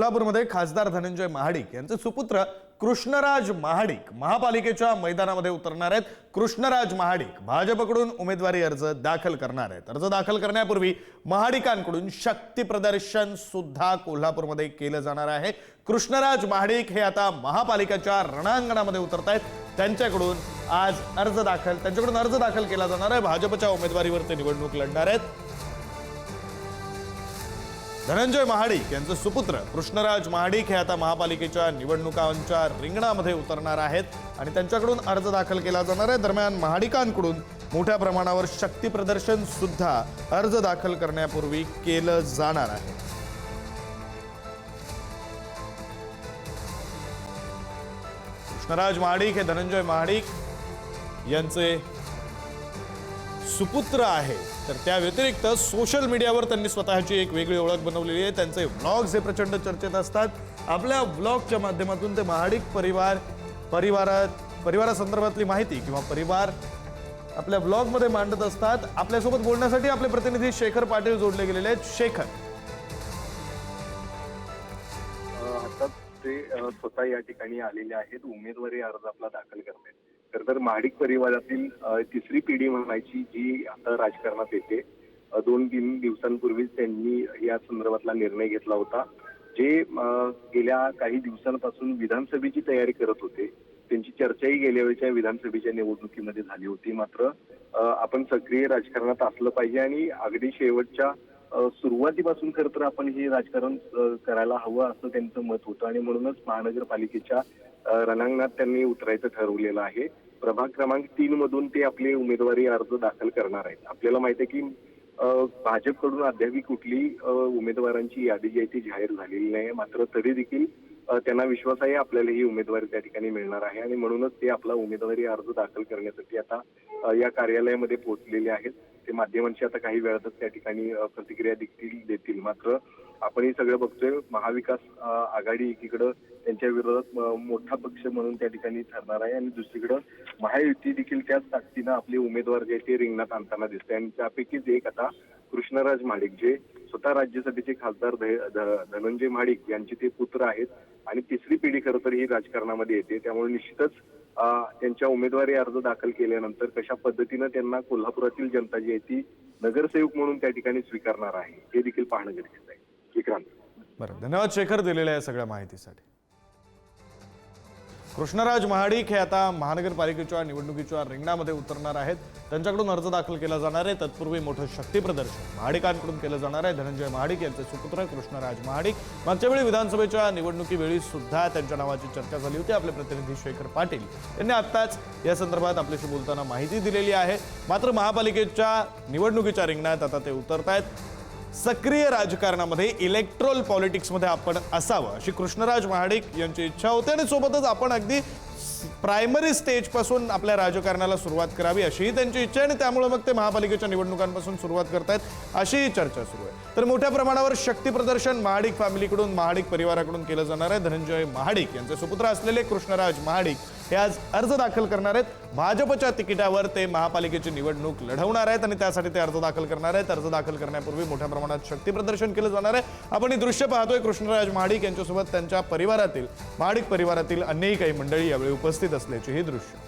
कोल्हापूरमध्ये खासदार धनंजय महाडिक यांचे सुपुत्र कृष्णराज महाडिक महापालिकेच्या मैदानामध्ये उतरणार आहेत. कृष्णराज महाडिक भाजपकडून उमेदवारी अर्ज दाखल करणार आहेत. अर्ज दाखल करण्यापूर्वी महाडिकांकडून शक्ती प्रदर्शन सुद्धा कोल्हापूरमध्ये केलं जाणार आहे. कृष्णराज महाडिक हे आता महापालिकेच्या रणांगणामध्ये उतरत आहेत. त्यांच्याकडून आज अर्ज दाखल त्यांच्याकडून अर्ज दाखल केला जाणार आहे. भाजपच्या उमेदवारीवर ते निवडणूक लढणार आहेत. धनंजय महाडिक यांचे सुपुत्र कृष्णराज महाडिक हे आता महापालिकेच्या निवडणुकांच्या रिंगणामध्ये उतरणार आहेत आणि त्यांच्याकडून अर्ज दाखल केला जाणार आहे. दरम्यान महाडिकांकडून मोठ्या प्रमाणावर शक्ती प्रदर्शन सुद्धा अर्ज दाखल करण्यापूर्वी केलं जाणार आहे. कृष्णराज महाडिक हे धनंजय महाडिक यांचे सुपुत्र आहे. तर त्या व्यतिरिक्त सोशल मीडियावर त्यांनी स्वतःची एक वेगळी ओळख बनवलेली आहे. त्यांचे व्लॉग्स हे प्रचंड चर्चेत असतात. आपल्या व्लॉगच्या माध्यमातून ते महाडिक परिवार परिवारात परिवारासंदर्भातली माहिती किंवा परिवार आपल्या व्लॉगमध्ये मांडत असतात. आपल्यासोबत बोलण्यासाठी आपले प्रतिनिधी शेखर पाटील जोडले गेलेले आहेत. शेखर. आता ते स्वतः या ठिकाणी आलेले आहेत. उमेदवारी अर्ज आपला दाखल करण्यात खर तर महाडिक परिवारातील तिसरी पिढी म्हणायची जी आता राजकारणात येते दोन तीन दिवसांपूर्वीच त्यांनी या संदर्भातला निर्णय घेतला होता. जे गेल्या काही दिवसांपासून विधानसभेची तयारी करत होते त्यांची चर्चाही गेल्या वेळच्या विधानसभेच्या निवडणुकीमध्ये झाली होती. मात्र आपण सक्रिय राजकारणात असलं पाहिजे आणि अगदी शेवटच्या सुरुवातीपासून खरं तर आपण हे राजकारण करायला हवं असं त्यांचं मत होतं. आणि म्हणूनच महानगरपालिकेच्या रणांगणात त्यांनी उतरायचं ठरवलेलं आहे. प्रभाग क्रमांक तीन मधून ते आपले उमेदवारी अर्ज दाखल करणार आहेत. आपल्याला माहिती आहे की भाजपकडून अद्याप कुठली उमेदवारांची यादी जी आहे ती जाहीर झालेली नाही मात्र तरी देखील त्यांना विश्वास आहे आपल्याला ही उमेदवारी त्या ठिकाणी मिळणार आहे. आणि म्हणूनच ते आपला उमेदवारी अर्ज दाखल करण्यासाठी आता या कार्यालयामध्ये पोहोचलेले आहेत. ते माध्यमांशी आता काही वेळातच त्या ठिकाणी प्रतिक्रिया देखील देतील. मात्र आपण हे सगळं बघतोय. महाविकास आघाडी एकीकडं त्यांच्या विरोधात मोठा पक्ष म्हणून त्या ठिकाणी ठरणार आहे. आणि दुसरीकडं महायुती देखील त्याच ताकदीनं आपले उमेदवार जे ते रिंगणात आणताना दिसते आणि त्यापैकीच एक आता कृष्णराज महाडिक जे स्वतः राज्यसभेचे खासदार धनंजय महाडिक यांचे ते पुत्र आहेत. आणि तिसरी पिढी खरं तर ही राजकारणामध्ये येते. त्यामुळे निश्चितच त्यांच्या उमेदवारी अर्ज दाखल केल्यानंतर कशा पद्धतीनं त्यांना कोल्हापुरातील जनता जी आहे ती नगरसेवक म्हणून त्या ठिकाणी स्वीकारणार आहे हे देखील पाहणं गरजेचं आहे. विक्रांत. बरं धन्यवाद शेखर दिलेल्या या सगळ्या माहितीसाठी. कृष्णराज महाडिक हे आता महानगरपालिकेच्या निवडणुकीच्या रिंगणामध्ये उतरणार आहेत. त्यांच्याकडून अर्ज दाखल केला जाणार आहे. तत्पूर्वी मोठं शक्तीप्रदर्शन महाडिकांकडून केलं जाणार आहे. धनंजय महाडिक यांचे सुपुत्र कृष्णराज महाडिक. मागच्या वेळी विधानसभेच्या निवडणुकीवेळी सुद्धा त्यांच्या नावाची चर्चा झाली होती. आपले प्रतिनिधी शेखर पाटील यांनी आत्ताच या संदर्भात आपल्याशी बोलताना माहिती दिलेली आहे. मात्र महापालिकेच्या निवडणुकीच्या रिंगणात आता ते उतरत आहेत सक्रिय राजकारणामध्ये इलेक्ट्रोल पॉलिटिक्समध्ये आपण असावं अशी कृष्णराज महाडिक यांची इच्छा होती आणि सोबतच आपण अगदी प्रायमरी स्टेजपासून आपल्या राजकारणाला सुरुवात करावी अशीही त्यांची इच्छा आहे आणि त्यामुळे मग ते महापालिकेच्या निवडणुकांपासून सुरुवात करतायत अशीही चर्चा सुरू आहे. तर मोठ्या प्रमाणावर शक्ती प्रदर्शन महाडिक फॅमिलीकडून महाडिक परिवाराकडून केलं जाणार आहे. धनंजय महाडिक यांचे सुपुत्र असलेले कृष्णराज महाडिक हे आज अर्ज दाखल करणार आहेत. भाजपच्या तिकिटावर ते महापालिकेची निवडणूक लढवणार आहेत आणि त्यासाठी ते अर्ज दाखल करणार आहेत. अर्ज दाखल करण्यापूर्वी मोठ्या प्रमाणात शक्ती प्रदर्शन केलं जाणार आहे. आपण ही दृश्य पाहतोय. कृष्णराज महाडिक यांच्यासोबत त्यांच्या परिवारातील महाडिक परिवारातील अन्यही काही मंडळी यावेळी उपस्थित असल्याचे हे दृश्य.